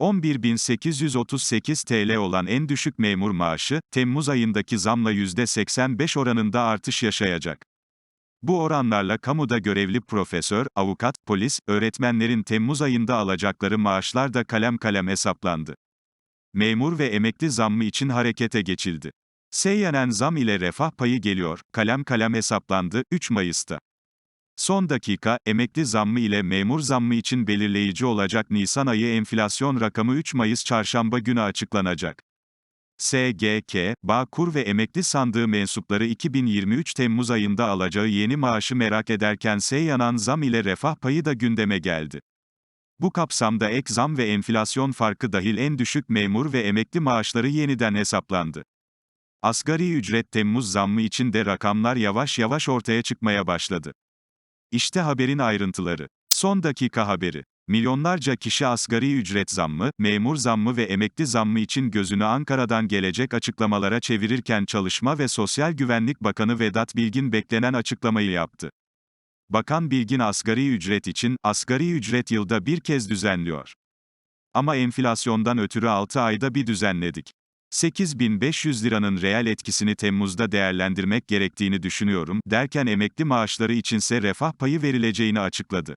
11.838 TL olan en düşük memur maaşı, Temmuz ayındaki zamla %85 oranında artış yaşayacak. Bu oranlarla kamuda görevli profesör, avukat, polis, öğretmenlerin Temmuz ayında alacakları maaşlar da kalem kalem hesaplandı. Memur ve emekli zammı için harekete geçildi. Seyyanen zam ile refah payı geliyor, kalem kalem hesaplandı, 3 Mayıs'ta. Son dakika, emekli zammı ile memur zammı için belirleyici olacak Nisan ayı enflasyon rakamı 3 Mayıs çarşamba günü açıklanacak. SGK, Bağkur ve emekli sandığı mensupları 2023 Temmuz ayında alacağı yeni maaşı merak ederken seyyanan zam ile refah payı da gündeme geldi. Bu kapsamda ek zam ve enflasyon farkı dahil en düşük memur ve emekli maaşları yeniden hesaplandı. Asgari ücret Temmuz zammı için de rakamlar yavaş yavaş ortaya çıkmaya başladı. İşte haberin ayrıntıları. Son dakika haberi. Milyonlarca kişi asgari ücret zammı, memur zammı ve emekli zammı için gözünü Ankara'dan gelecek açıklamalara çevirirken Çalışma ve Sosyal Güvenlik Bakanı Vedat Bilgin beklenen açıklamayı yaptı. Bakan Bilgin asgari ücret için, asgari ücret yılda bir kez düzenliyor. Ama enflasyondan ötürü 6 ayda bir düzenledik. 8500 liranın reel etkisini Temmuz'da değerlendirmek gerektiğini düşünüyorum, derken emekli maaşları içinse refah payı verileceğini açıkladı.